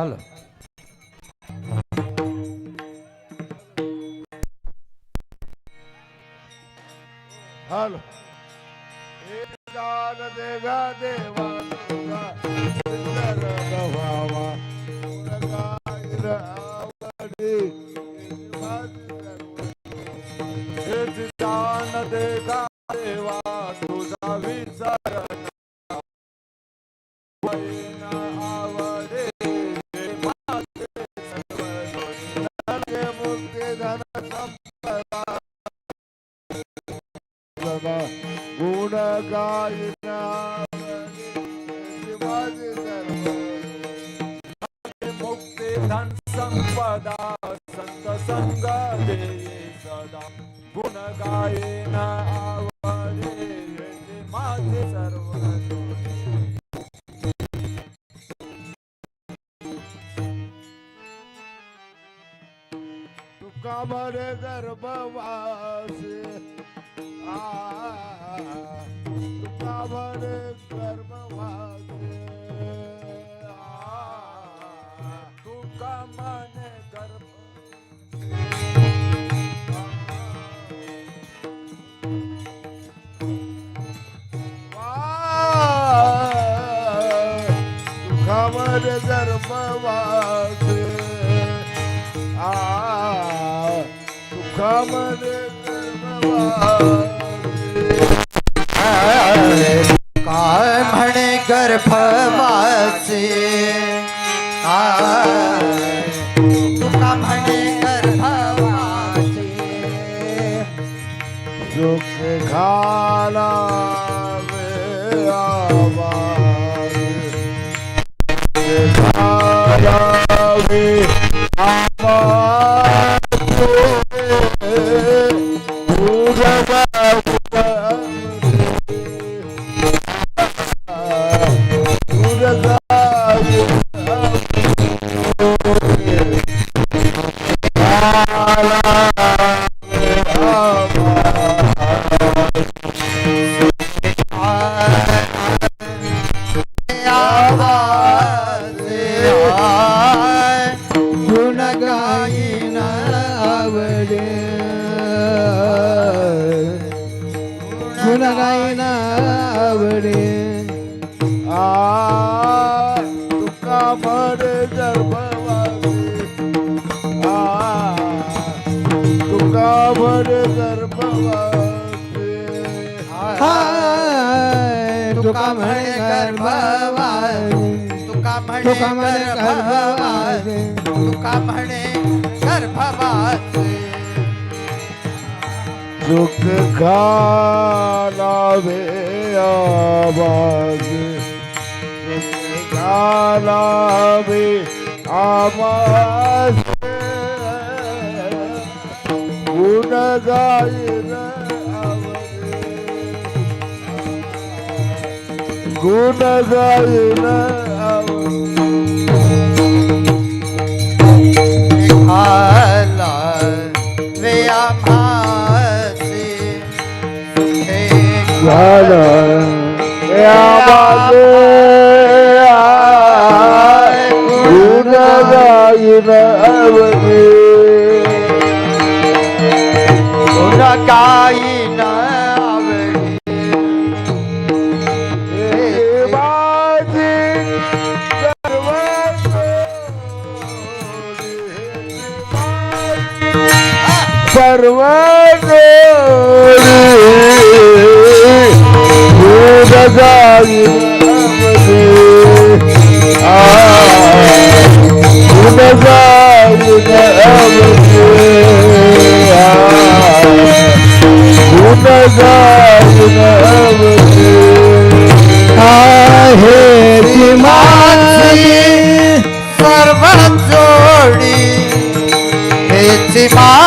Hello હાલો દેગા દેવા तुका म्हणे गर्भवासी तुका म्हणे गर्भवासी तुका म्हणे गर्भ काय म्हणे गर्भवासी? तुका म्हणे गर्भवासी? सुख घाला आवा गर्भवासी हाय, तुका म्हणे गर्भवासी तुका म्हणे गर्भवासी तुका म्हणे गर्भवासी सुख घालावे आवाज सुख घालावे आवाज. आवडे गुण आवडे आला सुखे झालं यामागे गुण गायन आवडे काही न आवडी हे माझे सर्व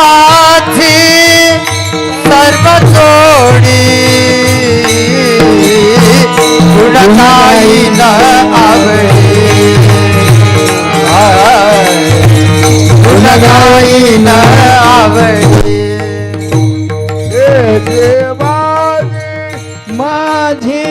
माझी सर्व जोडी। गुण आवडी गुण आवडी हे माझी माझ्या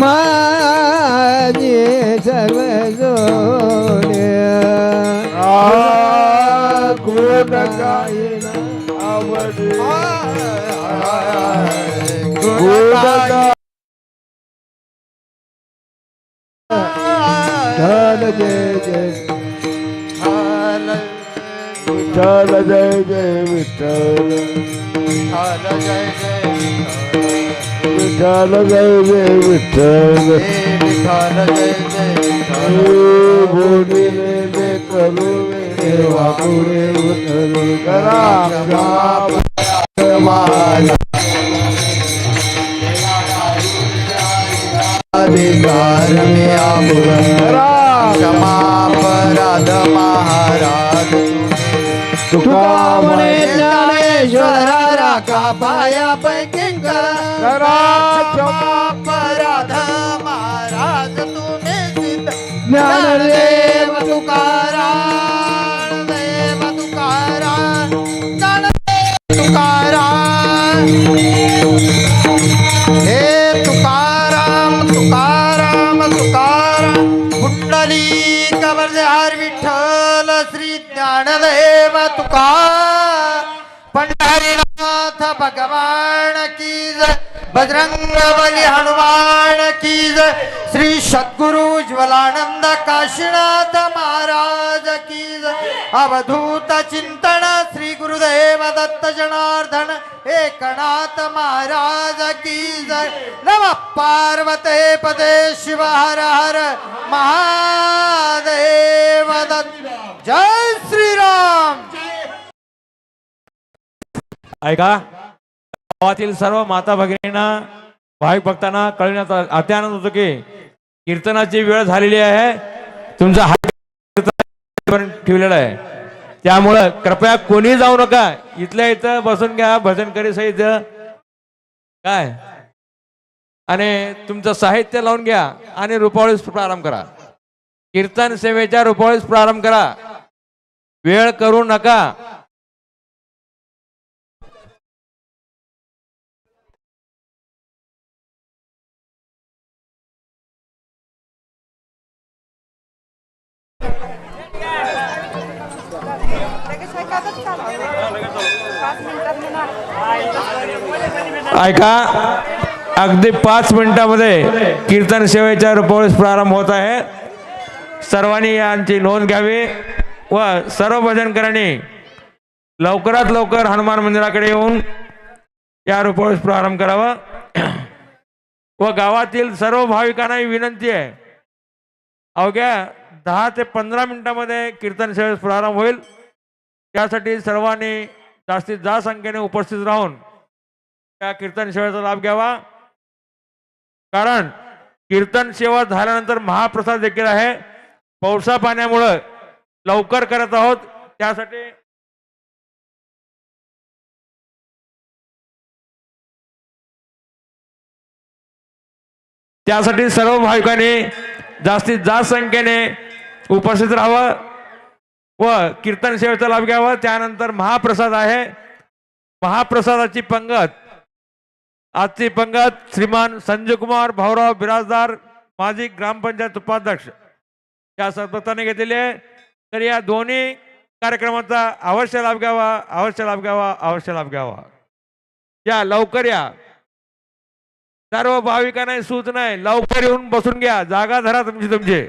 माझी सर्व गुण आवडी. गुण गाईन धन जय जय. विठ्ठल जय जय विठ्ठल विठ्ठल जय जय विठ्ठल बोलिले ले करू देवा पुढे उतरू करा अधिकार में आपुरन क्षमा अपराध महाराज तुका म्हणे ज्ञानेश्वर राखा पाया पैकिंकर करा क्षमा अपराध महाराज तुने सिद्ध ज्ञानदेव तुकाराम देव तुकाराम ज्ञानदेव तुकाराम हे तुकाराम तुकाराम तुकाराम कुंडली कबरहार विठ्ठल श्री ज्ञानदेव तुकार पंढरीनाथ भगवान की जय बजरंग बली हनुमान की जय श्री सद्गुरु ज्वलानंद काशीनाथ महाराज की जय। अवधूत चिंतन श्री गुरुदेव दत्त जनार्दन एकनाथ महाराज की जय। नम पार्वते पदे शिव हर हर महा ऐका. गावातील सर्व माता भगिनींना भाविक भक्तांना कळण्यात अति आनंद होतो की कीर्तनाची वेळ झालेली आहे. तुमचा हात ठेवलेला आहे. त्यामुळं कृपया कोणी जाऊ नका. इथल्या इथं बसून घ्या भजन करी सहित. काय? आणि तुमचं साहित्य लावून घ्या आणि रुपावळीस प्रारंभ करा. कीर्तन सेवेच्या रुपावळीस प्रारंभ करा. वेळ करू नका. ऐका अगदी पाच मिनिटामध्ये कीर्तन सेवेच्या रूपावरच प्रारंभ होत आहे. सर्वांनी यांची नोंद घ्यावी व सर्व भजनकरांनी लवकरात लवकर हनुमान मंदिराकडे येऊन या रूपावरच प्रारंभ करावा. व गावातील सर्व भाविकांना ही विनंती आहे. अवघ्या दहा ते पंधरा मिनिटामध्ये कीर्तन सेवेस प्रारंभ होईल. त्यासाठी सर्वांनी जास्तीत जास्त संख्येने उपस्थित राहून त्या कीर्तन सेवेचा लाभ घ्यावा? कारण कीर्तन सेवा झाल्यानंतर महाप्रसाद देखील आहे. पावसा पाण्यामुळं लवकर करत आहोत. त्यासाठी त्यासाठी सर्व भाविकांनी जास्तीत जास्त संख्येने उपस्थित राहावं व कीर्तन सेवेचा लाभ घ्यावा. त्यानंतर महाप्रसाद आहे. महाप्रसादाची पंगत आजचे पंगत श्रीमान संजय कुमार भाऊराव बिराजदार माजी ग्रामपंचायत उपाध्यक्ष. या सदस्याने घेतलेले आहे. तर या दोन्ही कार्यक्रमाचा अवश्य लाभ घ्यावा अवश्य लाभ घ्यावा अवश्य लाभ घ्यावा. या लवकर या. सर्व भाविकांना सूचना आहे लवकर येऊन बसून घ्या. जागा धरा तुमची तुमची.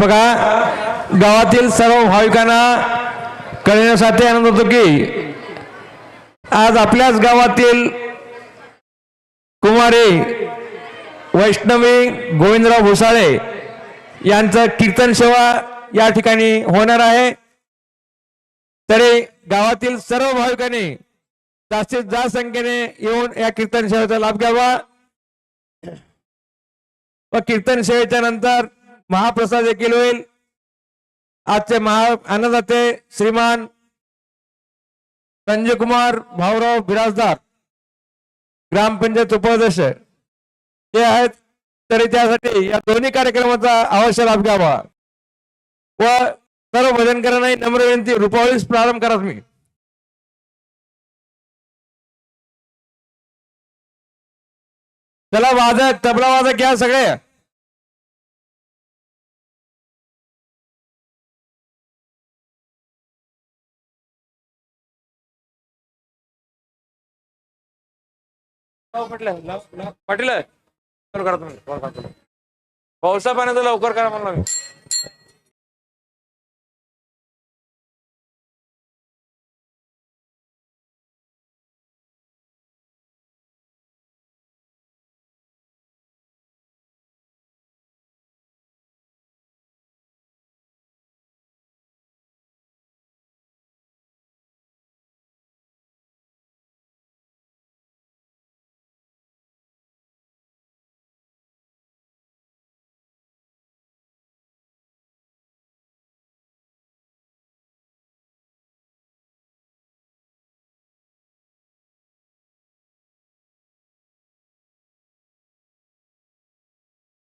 बघा गावातील सर्व भाविकांना कळण्यासाठी आनंद होतो की आज आपल्याच गावातील कुमारी वैष्णवी गोविंदराव भुसाळे यांचं कीर्तन सेवा या ठिकाणी होणार आहे. तरी गावातील सर्व भाविकांनी जास्तीत जास्त संख्येने येऊन या कीर्तन सेवेचा लाभ घ्यावा. व कीर्तन सेवेच्या नंतर महाप्रसाद देखील होईल. आजचे महा अन्नदाते श्रीमान संजय कुमार भाऊराव बिराजदार ग्रामपंचायत उपाध्यक्ष ते आहेत. तरी त्यासाठी या दोन्ही कार्यक्रमाचा अवश्य लाभ घ्यावा. व सर्व भजनकरांनाही नम्र विनंती रुपावळीस प्रारंभ करा तुम्ही. चला वाजत तबला वाजत घ्या सगळे. हो, पाटील. करा तुम्ही. पावसा पाण्याचं लवकर करा म्हणलं मी.